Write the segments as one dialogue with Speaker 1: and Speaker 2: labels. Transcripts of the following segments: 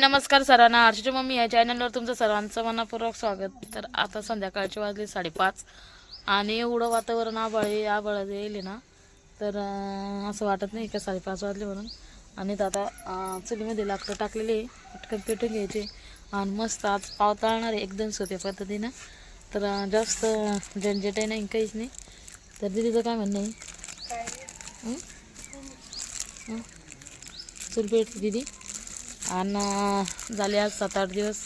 Speaker 1: नमस्कार सर्वांना हर्षच्या मम्मी या चॅनलवर तुमचं सर्वांचं मनापूर्वक स्वागत. तर आता संध्याकाळचे वाजले साडेपाच आणि एवढं वातावरण आबाळ आबाळ येईल ना तर असं वाटत नाही का साडेपाच वाजले म्हणून. आणि तर आता चुलीमध्ये लाकडं टाकलेले आहे. पटकन पेटून घ्यायचे. आणि मस्त आज पाव तळणार आहे एकदम सोप्या पद्धतीनं. तर जास्त झंझट आहे नाही काहीच नाही. तर दिदीचं काय म्हणणं आहे? चूल पेट दिदी? आणि झाले आज सात आठ दिवस.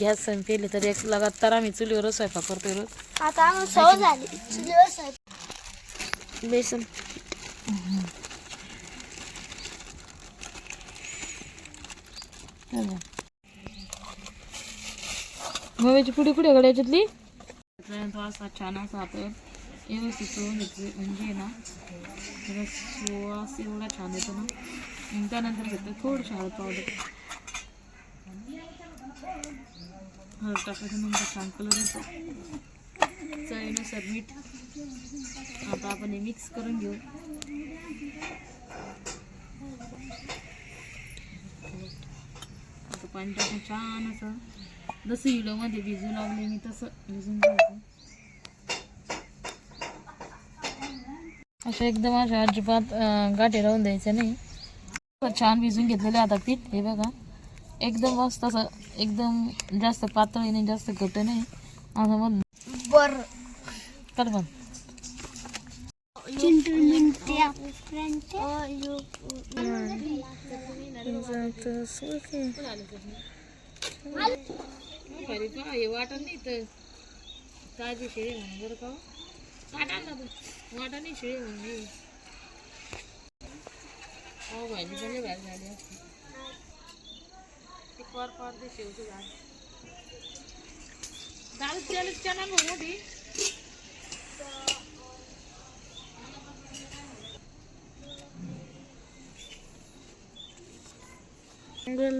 Speaker 1: गॅस संपेले तर एक लगातार आम्ही चुलीवरच स्वयंपाक करतोय रोज.
Speaker 2: आता आम्हाला सवय झाली. चुलीवर स्वयंपाक. बेसन.
Speaker 1: गव्याची पुडी कुठे कडे याच्यातली? असा छान असा आता व्यवस्थित म्हणजे ना सुवास एवढा छान येतो ना. आणि त्यानंतर घेतलं थोडंसं हळद पावडर हळद टाकल्याच्यानंतर छान कलर येतो. चवीनुसार मीठ. आता आपण हे मिक्स करून घेऊ. आता पाणी टाकून छान असं जसं व्हिडिओमध्ये भिजू लागले मी तसं भिजून घ्यायचं. असं एकदम अशा अजिबात गाठी राहून द्यायचं नाही. छान भिजून घेतलेलं आहे आता पीठ. हे बघा. एकदम मस्त असं एकदम जास्त पातळी नाही जास्त घट नाही. असं मग
Speaker 2: बर.
Speaker 1: कर हे वाटण नाही तर ताजी शेळी म्हणून बरं का वाटण नाही शेळी म्हणून हे. हो भाजी झाली असती ते पार ते शेवचं झाड दाल त्याला चना म्हणू मोठी आपण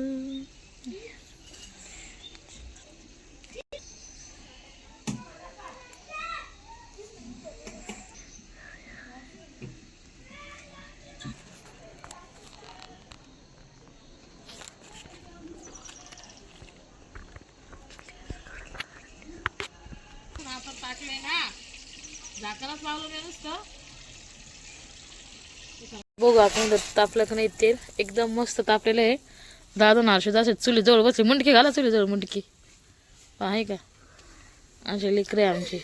Speaker 1: बघू आपण तापलं का नाही तेल. एकदम मस्त तापलेलं आहे. दादा नारशे असे चुली जवळ बसले. मुंडकी घाला चुली जवळ मुंडकी. आहे का? असे लेकरे आमचे.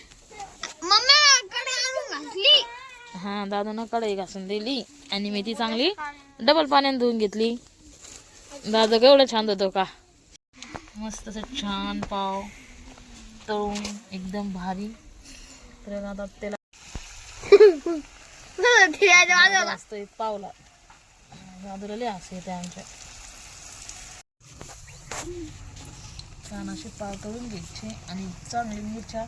Speaker 1: हा दादानं कढई घासून दिली आणि मी ती चांगली डबल पाण्याने धुवून घेतली. दादा केवढं छान होतो का? मस्त असं छान पाव तळून एकदम भारी. तर आता त्याला पावला. लय येते आमच्या. छान असे पाव तळून घ्यायचे आणि चांगली मिरच्या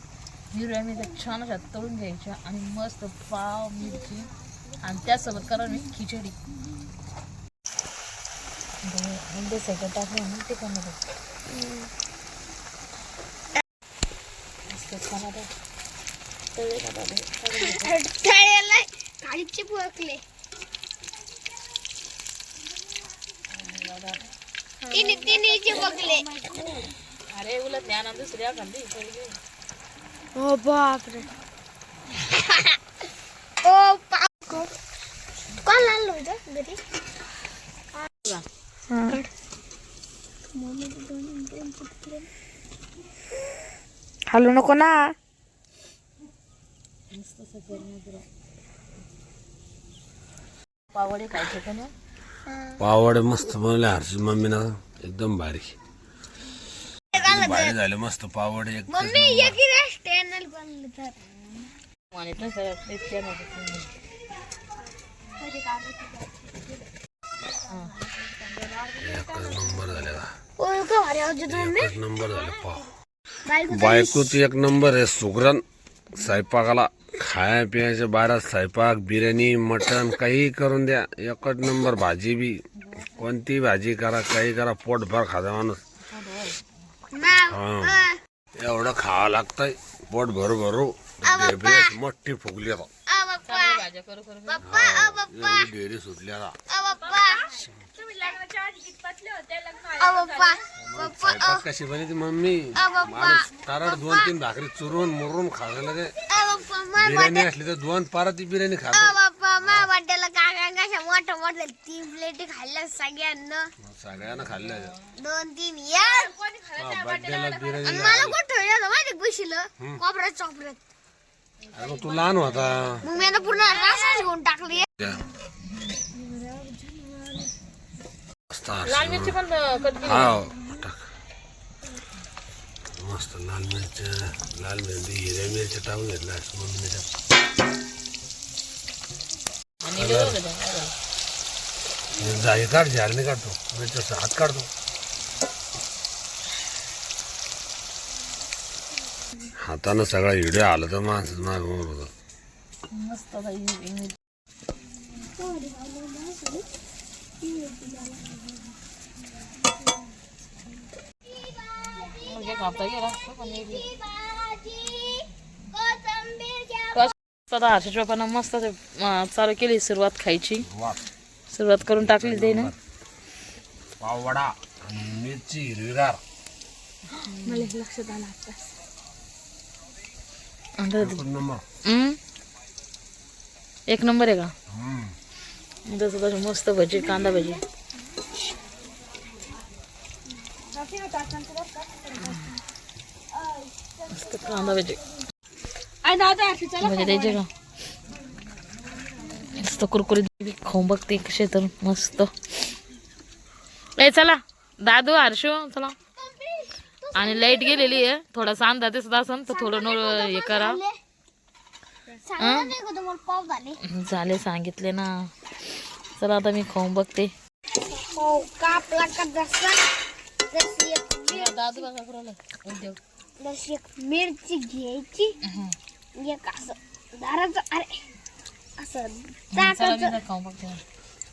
Speaker 1: हिरव्या मिरच्या छान अशा तळून घ्यायच्या आणि मस्त पाव मिरची आणि त्यासोबत करा मी खिचडी. बेसायचं टाकलं ना ते पण मस्त
Speaker 2: काळीचे पोकले तिने तिने
Speaker 1: अरे उलट ज्ञान दुसऱ्या.
Speaker 2: ओ बापरे. ओ बाप कोण आणलं होतं घरी? हॅलो नको ना.
Speaker 1: पावडे खायचे का ना
Speaker 3: पावड मस्त बनवले हर्षी मम्मीनं. एकदम भारी. भारी झाले मस्त पावड एक
Speaker 2: मम्मी एक चॅनल बनलं तर
Speaker 1: आणि तसं इतक्या नको.
Speaker 3: एकच नंबर झाले का
Speaker 2: ओ का भारी आवाज येतो मम्मी.
Speaker 3: एकच नंबर झाले पाव
Speaker 2: बायको
Speaker 3: बायकोच एक नंबर आहे सुगरण स्वयंपाकाला खाया पियाच्या बारात स्वयंपाक बिर्याणी मटण काही करून द्या. एकच नंबर भाजी बी. कोणती भाजी करा काही करा पोटभर खाता माणूस. हा. एवढं खावं लागतंय. पोट भरू भरू. ढेबरी मोठी फुगली आता. ढेरी सुटली आता. स्वयंपाक कशी बनवते मम्मी? माणूस तारड दोन तीन भाकरी चुरून मुरून खायला
Speaker 2: मा
Speaker 3: बिर्याणी असली तर दोन पाराती बिर्याणी
Speaker 2: अ
Speaker 3: खातो
Speaker 2: वाटेला काका कशा मोठं मोठं तीन प्लेटी खाल्ल्या सगळ्यांना.
Speaker 3: सगळ्यांना खाल्लं
Speaker 2: दोन तीन यार
Speaker 3: बड्डेला बिर्याणी
Speaker 2: मला कुठं ठेवलं होतं माहिती बशीला कोपऱ्यात चॉपऱ्यात.
Speaker 3: अरे मग तू लहान होता.
Speaker 2: मग मी आता पूर्ण रासाच घेऊन टाकली.
Speaker 3: मस्त.
Speaker 1: लाल मिरची पण कट केली.
Speaker 3: हाव टाक मस्त लाल मिरच लाल मिरची हिरव्या मिरच्या टाकून घेतल्या मम्मीने.
Speaker 1: आणि
Speaker 3: हे काढ झारने काढतो मिरच्या हात काढतो हातानं सगळा व्हिडिओ आला तर माणसं माग होतं
Speaker 1: मस्त आता ही- ही. म्हणजे गेला पण हे- हर्षच्या पप्पांना मस्त चालू केली सुरुवात खायची. सुरुवात. करून टाकली ते ना
Speaker 3: पाववडा आणि मिरची हिरवीगार.
Speaker 2: मला लक्षात आलं आता?
Speaker 1: एक नंबर आहे का?
Speaker 3: हम्म.
Speaker 1: जसं तसं मस्त भजी कांदा भजी. मस्त कांदा भजी म्हणजे द्यायचे का मस्त कुरकुरीत खाऊन बघते कसे तर मस्त ए चला दादू हर्षू चला आणि लाइट गेलेली आहे थोडासा अंदाज दिसत असन तर थोडं नोळ हे करा.
Speaker 2: झाले
Speaker 1: सांगितले ना चला आता मी खाऊन बघते दादू बघा उद्योग
Speaker 2: जशी एक मिरची घ्यायची एक असं दाराचं अरे असं टाकायचं
Speaker 1: बघते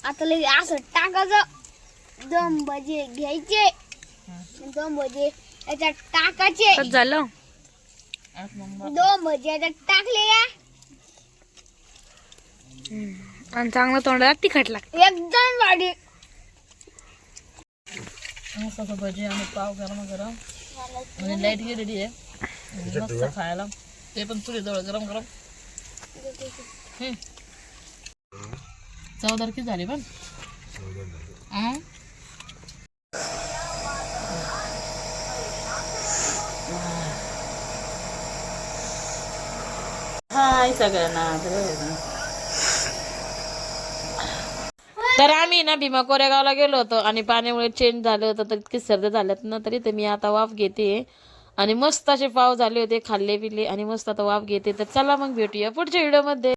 Speaker 2: आता लगे असं टाकायचं दोन भजे घ्यायचे दोन भजे याच्यात टाकायचे
Speaker 1: झालं
Speaker 2: दोन भजे याच्यात टाकले या
Speaker 1: आणि चांगलं तोंडाला तिखट लागतं.
Speaker 2: एकदम वाढी
Speaker 1: मस्त भजी आणि पाव गरम गरम आणि लाइट गेलेली आहे. मस्त खायला. ते पण चुली जवळ गरम गरम. चवदार किती झाली पण? हं? हाय सगळ्यांना. तर आम्ही ना भीमा कोरेगावला गेलो होतो आणि पाण्यामुळे चेंज झालं होतं तर इतकी सर्दी झाल्यात ना तरी तर मी आता वाफ घेते. आणि मस्त असे पाव झाले होते खाल्ले पिले आणि मस्त आता वाफ घेते. तर चला मग भेटूया पुढच्या व्हिडिओमध्ये